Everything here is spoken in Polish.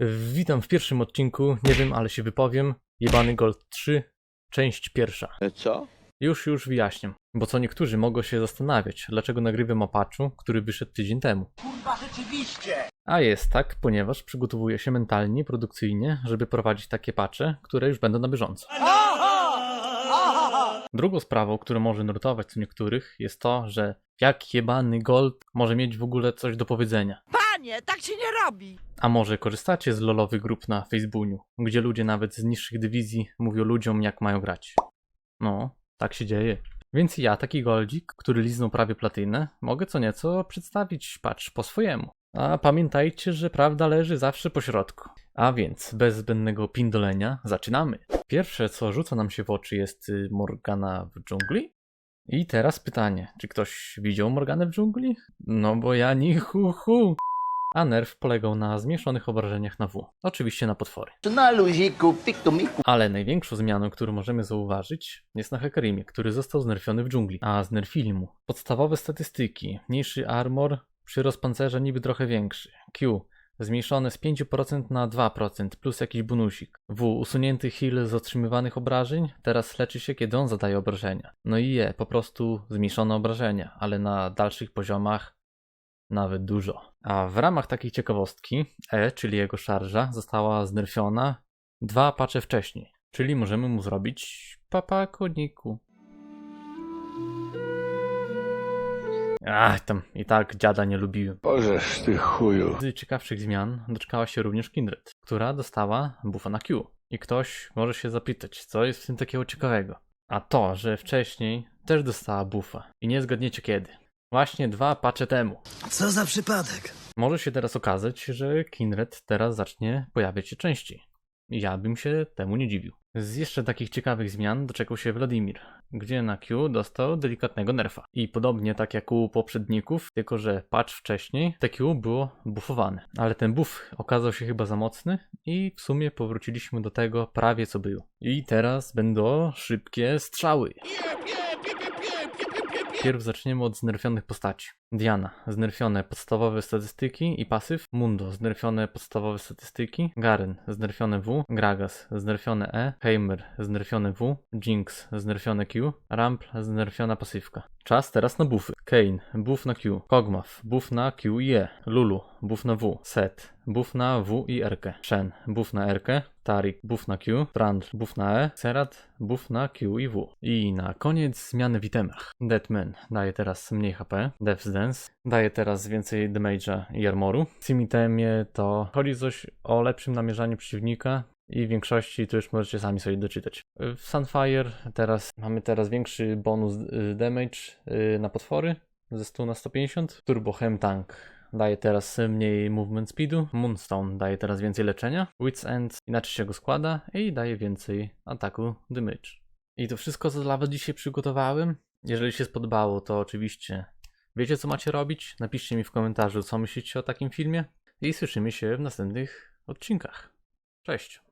Witam w pierwszym odcinku, nie wiem, ale się wypowiem. Jebany Gold 3, część pierwsza. Co? Już, już wyjaśniam. Bo co niektórzy mogą się zastanawiać, dlaczego nagrywam o patchu, który wyszedł tydzień temu. Kurwa, rzeczywiście! A jest tak, ponieważ przygotowuję się mentalnie, produkcyjnie, żeby prowadzić takie patche, które już będą na bieżąco. Drugą sprawą, która może nurtować co niektórych, jest to, że jak jebany Gold może mieć w ogóle coś do powiedzenia. Panie, tak się nie robi! A może korzystacie z lolowych grup na Facebooku, gdzie ludzie nawet z niższych dywizji mówią ludziom, jak mają grać? No, tak się dzieje. Więc ja, taki goldzik, który liznął prawie platynę, mogę co nieco przedstawić, patrz, po swojemu. A pamiętajcie, że prawda leży zawsze po środku. A więc, bez zbędnego pindolenia, zaczynamy. Pierwsze, co rzuca nam się w oczy, jest y, Morgana w dżungli. I teraz pytanie, czy ktoś widział Morganę w dżungli? No bo ja ni hu hu. A nerw polegał na zmniejszonych obrażeniach na W. Oczywiście na potwory. Na luziku, piktumiku. Ale największą zmianą, którą możemy zauważyć, jest na Hekarimie, który został znerfiony w dżungli. A znerfili mu podstawowe statystyki. Mniejszy armor, przyrost pancerza niby trochę większy. Q zmniejszone z 5% na 2%, plus jakiś bonusik. W usunięty heal z otrzymywanych obrażeń, teraz leczy się kiedy on zadaje obrażenia. No i je, po prostu zmniejszone obrażenia, ale na dalszych poziomach nawet dużo. A w ramach takiej ciekawostki, E, czyli jego szarża, została znerfiona dwa pacze wcześniej. Czyli możemy mu zrobić papa koniku. Ach, tam i tak dziada nie lubiłem. Bożeż ty chuju. Z ciekawszych zmian doczekała się również Kindred, która dostała buffa na Q. I ktoś może się zapytać, co jest w tym takiego ciekawego. A to, że wcześniej też dostała buffa. I nie zgadniecie kiedy. Właśnie dwa patche temu. Co za przypadek? Może się teraz okazać, że Kindred teraz zacznie pojawiać się częściej. Ja bym się temu nie dziwił. Z jeszcze takich ciekawych zmian doczekał się Wladimir, gdzie na Q dostał delikatnego nerfa. I podobnie tak jak u poprzedników, tylko że patch wcześniej, te Q było buffowane. Ale ten buff okazał się chyba za mocny i w sumie powróciliśmy do tego prawie co było. I teraz będą szybkie strzały. Pierw zaczniemy od znerfionych postaci. Diana, znerfione podstawowe statystyki i pasyw. Mundo, znerfione podstawowe statystyki. Garen, znerfione W. Gragas, znerfione E. Heimer, znerfione W. Jinx, znerfione Q. Rampl, znerfiona pasywka. Czas teraz na buffy. Kane, buff na Q. Kog'Maw, buff na Q i E. Lulu, buff na W. Set, buff na W i R. Shen, buff na R. Tarik, buff na Q. Trandl, buff na E. Serat, buff na Q i W. I na koniec zmiany w itemach. Deadman daje teraz mniej HP. Death's Dance daje teraz więcej damage'a i armoru. W tym itemie to chodzi coś o lepszym namierzaniu przeciwnika i w większości to już możecie sami sobie doczytać. W Sunfire teraz mamy teraz większy bonus y, damage y, na potwory ze 100 na 150. Turbo Hem Tank daje teraz mniej movement speedu. Moonstone daje teraz więcej leczenia. Wits End inaczej się go składa i daje więcej ataku damage. I to wszystko, co dla Was dzisiaj przygotowałem. Jeżeli się spodobało, to oczywiście wiecie, co macie robić. Napiszcie mi w komentarzu, co myślicie o takim filmie. I słyszymy się w następnych odcinkach. Cześć!